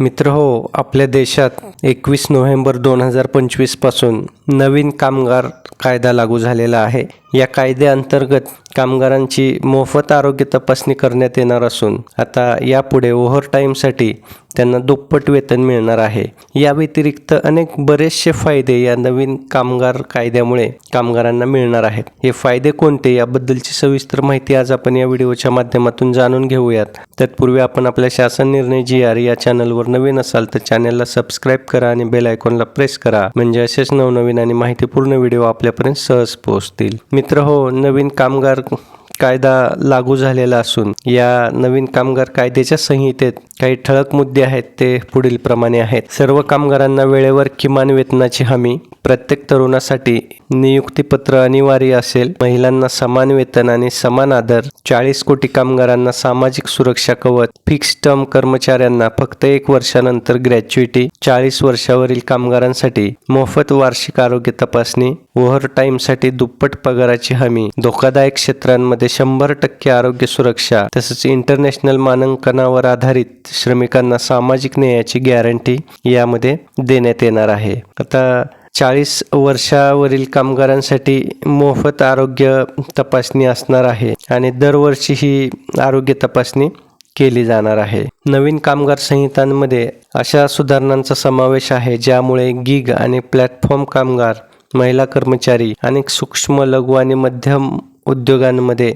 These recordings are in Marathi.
मित्र हो आपल्या देशात एकवीस नोव्हेंबर दोन हजार पंचवीसपासून नवीन कामगार कायदा लागू झालेला आहे. या कायद्याअंतर्गत कामगारांची मोफत आरोग्य तपासणी करण्यात येणार असून आता यापुढे ओव्हरटाईमसाठी त्यांना दुप्पट वेतन मिळणार आहे. या व्यतिरिक्त अनेक बरेचसे फायदे या नवीन कामगार कायद्यामुळे कामगारांना मिळणार आहेत. हे फायदे कोणते याबद्दलची सविस्तर माहिती आज आपण या व्हिडिओच्या माध्यमातून जाणून घेऊयात. तत्पूर्वी आपण आपल्या शासन निर्णय जी आर या चॅनलवर नवीन असाल तर चॅनलला सबस्क्राईब करा आणि बेल आयकॉनला प्रेस करा. म्हणजे असेच नवनवीन आणि माहितीपूर्ण व्हिडिओ आपल्यापर्यंत सहज पोहोचतील. मित्र हो नवीन कामगार இருக்கும் कायदा लागू झालेला असून या नवीन कामगार कायद्याच्या संहितेत काही ठळक मुद्दे आहेत ते पुढील प्रमाणे आहेत. सर्व कामगारांना वेळेवर किमान वेतनाची हमी प्रत्येक तरुणासाठी नियुक्तीपत्र अनिवार्य असेल महिलांना समान वेतन आणि समान आदर चाळीस कोटी कामगारांना सामाजिक सुरक्षा कवच फिक्स टर्म कर्मचाऱ्यांना फक्त एक वर्षानंतर ग्रॅच्युइटी चाळीस वर्षावरील कामगारांसाठी मोफत वार्षिक आरोग्य तपासणी ओव्हर टाईमसाठी दुप्पट पगाराची हमी धोकादायक क्षेत्रांमध्ये शंभर टक्के आरोग्य सुरक्षा तसंच इंटरनॅशनल मानांकनावर आधारित श्रमिकांना सामाजिक न्यायाची गॅरंटी यामध्ये देण्यात येणार आहे. आता चाळीस वर्षावरील कामगारांसाठी मोफत आरोग्य तपासणी असणार आहे आणि दरवर्षी ही आरोग्य तपासणी केली जाणार आहे. नवीन कामगार संहितांमध्ये अशा सुधारणांचा समावेश आहे ज्यामुळे गिग आणि प्लॅटफॉर्म कामगार महिला कर्मचारी आणि सूक्ष्म लघु आणि मध्यम उद्योगांमध्ये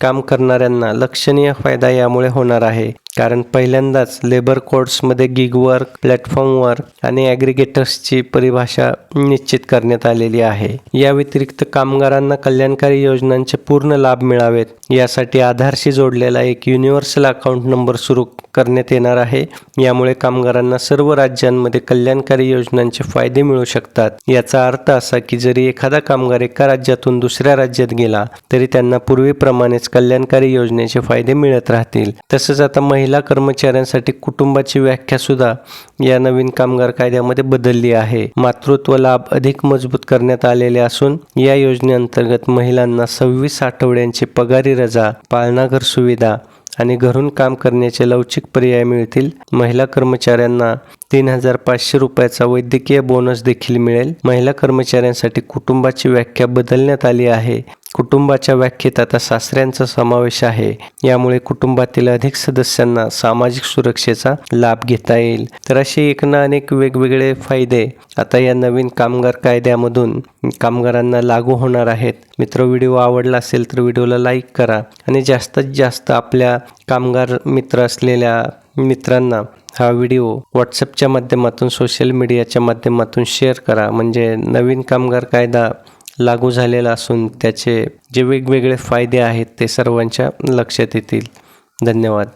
काम करणाऱ्यांना लक्षणीय फायदा यामुळे होणार आहे. कारण पहिल्यांदाच लेबर कोड्समध्ये गिग वर्क प्लॅटफॉर्म वर्क आणि ॲग्रिगेटर्सची परिभाषा निश्चित करण्यात आलेली आहे. या व्यतिरिक्त कामगारांना कल्याणकारी योजनांचे पूर्ण लाभ मिळावेत. यासाठी आधारशी जोडलेला एक युनिव्हर्सल अकाउंट नंबर सुरू करण्यात येणार आहे. यामुळे कामगारांना सर्व राज्यांमध्ये कल्याणकारी योजनांचे फायदे मिळू शकतात. याचा अर्थ असा की जरी एखादा कामगार एका राज्यातून दुसऱ्या राज्यात गेला तरी त्यांना पूर्वीप्रमाणेच कल्याणकारी योजनेचे फायदे मिळत राहतील. तसंच आता महिला कर्मचाऱ्यांसाठी कुटुंबाची व्याख्या सुद्धा या नवीन कामगार कायद्यामध्ये बदलली आहे. मातृत्व लाभ अधिक मजबूत करण्यात आलेले असून या योजनेअंतर्गत महिलांना सव्वीस आठवड्यांची पगारी रजा पाळणाघर सुविधा आणि घरून काम करण्याचे लवचिक पर्याय मिळतील. महिला कर्मचाऱ्यांना तीन हजार पाचशे रुपयाचा वैद्यकीय बोनस देखील मिळेल. महिला कर्मचाऱ्यांसाठी कुटुंबाची व्याख्या बदलण्यात आली आहे. कुटुंबाच्या व्याख्येत आता सासऱ्यांचा समावेश आहे. यामुळे कुटुंबातील अधिक सदस्यांना सामाजिक सुरक्षेचा लाभ घेता येईल. तर असे एक ना अनेक वेगवेगळे फायदे आता या नवीन कामगार कायद्यामधून कामगारांना लागू होणार आहेत. मित्र व्हिडिओ आवडला असेल तर व्हिडिओला लाईक करा आणि जास्तीत जास्त आपल्या कामगार मित्र असलेल्या मित्रांना हा व्हिडिओ व्हॉट्सअपच्या माध्यमातून सोशल मीडियाच्या माध्यमातून शेअर करा. म्हणजे नवीन कामगार कायदा लागू झालेला असून त्याचे जे वेगवेगळे फायदे आहेत ते सर्वांच्या लक्षात येतील. धन्यवाद.